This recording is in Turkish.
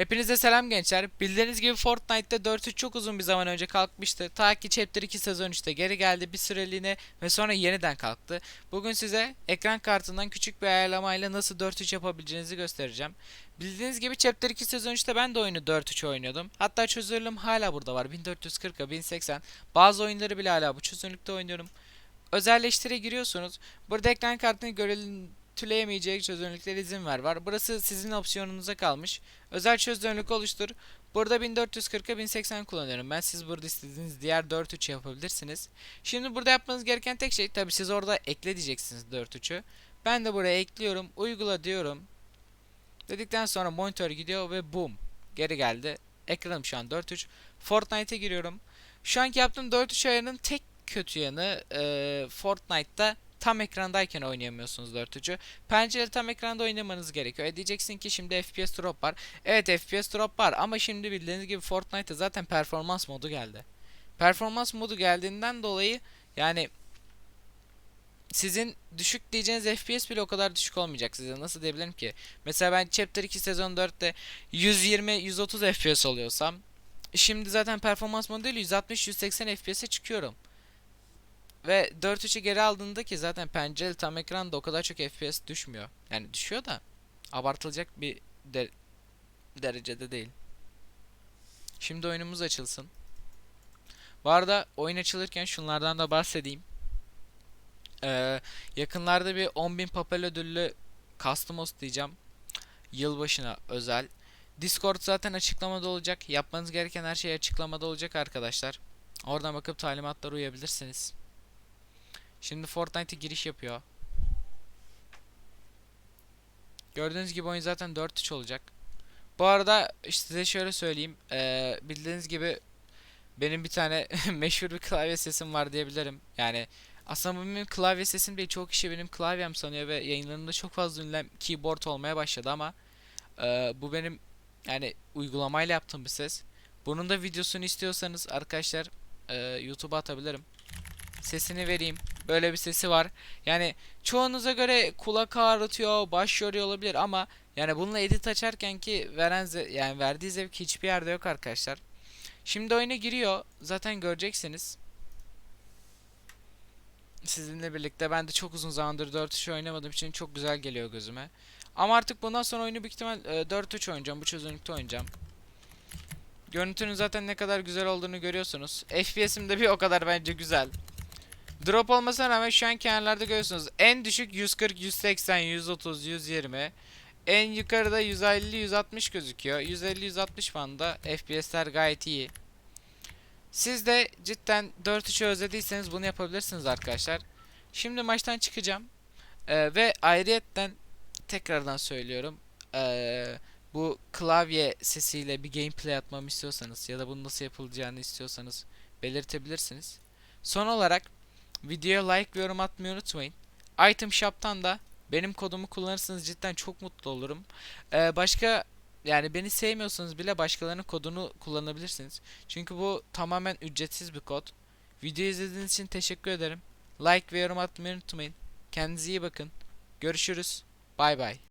Hepinize selam gençler. Bildiğiniz gibi Fortnite'te 4.3 çok uzun bir zaman önce kalkmıştı. Ta ki Chapter 2 sezon 3'te geri geldi bir süreliğine ve sonra yeniden kalktı. Bugün size ekran kartından küçük bir ayarlamayla nasıl 4.3 yapabileceğinizi göstereceğim. Bildiğiniz gibi Chapter 2 sezon 3'te ben de oyunu 4.3 oynuyordum. Hatta çözünürlüğüm hala burada var. 1440'a 1080. Bazı oyunları bile hala bu çözünürlükte oynuyorum. Özelleştire giriyorsunuz. Burada ekran kartını görüntüleyemeyecek çözünürlükler izin ver var. Burası sizin opsiyonunuza kalmış. Özel çözünürlük oluştur. Burada 1440'a 1080 kullanıyorum ben. Siz burada istediğiniz diğer 4.3 yapabilirsiniz. Şimdi burada yapmanız gereken tek şey tabi siz orada ekle diyeceksiniz 4.3'ü. Ben de buraya ekliyorum. Uygula diyorum. Dedikten sonra monitör gidiyor ve boom. Geri geldi. Ekranım şu an 4.3. Fortnite'e giriyorum. Şu anki yaptığım 4.3 ayarının tek kötü yanı e, Fortnite'da tam ekrandayken oynayamıyorsunuz 4.3'ü. Pencereli tam ekranda oynamanız gerekiyor. E diyeceksin ki şimdi FPS drop var. Evet FPS drop var ama şimdi bildiğiniz gibi Fortnite'da zaten performans modu geldi. Performans modu geldiğinden dolayı yani sizin düşük diyeceğiniz FPS bile o kadar düşük olmayacak size. Nasıl diyebilirim ki? Mesela ben Chapter 2 sezon 4'te 120-130 FPS oluyorsam şimdi zaten performans modeli 160-180 FPS'e çıkıyorum. Ve 4.3'ü geri aldığında ki zaten pencereli tam ekranda o kadar çok FPS düşmüyor. Yani düşüyor da abartılacak bir de- derecede değil. Şimdi oyunumuz açılsın. Bu arada oyun açılırken şunlardan da bahsedeyim. Ee, yakınlarda bir 10.000 papel ödüllü Customos diyeceğim. Yılbaşına özel. Discord zaten açıklamada olacak. Yapmanız gereken her şey açıklamada olacak arkadaşlar. Oradan bakıp talimatlara uyabilirsiniz. Şimdi Fortnite'e giriş yapıyor. Gördüğünüz gibi oyun zaten 4-3 olacak. Bu arada işte size şöyle söyleyeyim. Ee, bildiğiniz gibi benim bir tane meşhur bir klavye sesim var diyebilirim. Yani aslında benim klavye sesim değil. Çok kişi benim klavyem sanıyor ve yayınlarımda çok fazla ünlem keyboard olmaya başladı ama e, bu benim yani uygulamayla yaptığım bir ses. Bunun da videosunu istiyorsanız arkadaşlar e, YouTube'a atabilirim. Sesini vereyim. Böyle bir sesi var. Yani çoğunuza göre kulak ağrıtıyor, baş yoruyor olabilir ama yani bununla edit açarken ki veren yani verdiği zevk hiçbir yerde yok arkadaşlar. Şimdi oyuna giriyor. Zaten göreceksiniz. Sizinle birlikte ben de çok uzun zamandır 4-3 oynamadığım için çok güzel geliyor gözüme. Ama artık bundan sonra oyunu büyük ihtimal e, 4-3 oynayacağım. Bu çözünürlükte oynayacağım. Görüntünün zaten ne kadar güzel olduğunu görüyorsunuz. FPS'im de bir o kadar bence güzel. Drop olmasına rağmen şu an kenarlarda görüyorsunuz. En düşük 140, 180, 130, 120. En yukarıda 150, 160 gözüküyor. 150, 160 banda FPS'ler gayet iyi. Siz de cidden 4-3'ü özlediyseniz bunu yapabilirsiniz arkadaşlar. Şimdi maçtan çıkacağım. Ee, ve ayrıyetten tekrardan söylüyorum. Ee, bu klavye sesiyle bir gameplay atmamı istiyorsanız ya da bunun nasıl yapılacağını istiyorsanız belirtebilirsiniz. Son olarak videoya like ve yorum atmayı unutmayın. Item Shop'tan da benim kodumu kullanırsanız cidden çok mutlu olurum. Ee, başka yani beni sevmiyorsanız bile başkalarının kodunu kullanabilirsiniz. Çünkü bu tamamen ücretsiz bir kod. Video izlediğiniz için teşekkür ederim. Like ve yorum atmayı unutmayın. Kendinize iyi bakın. Görüşürüz. Bay bay.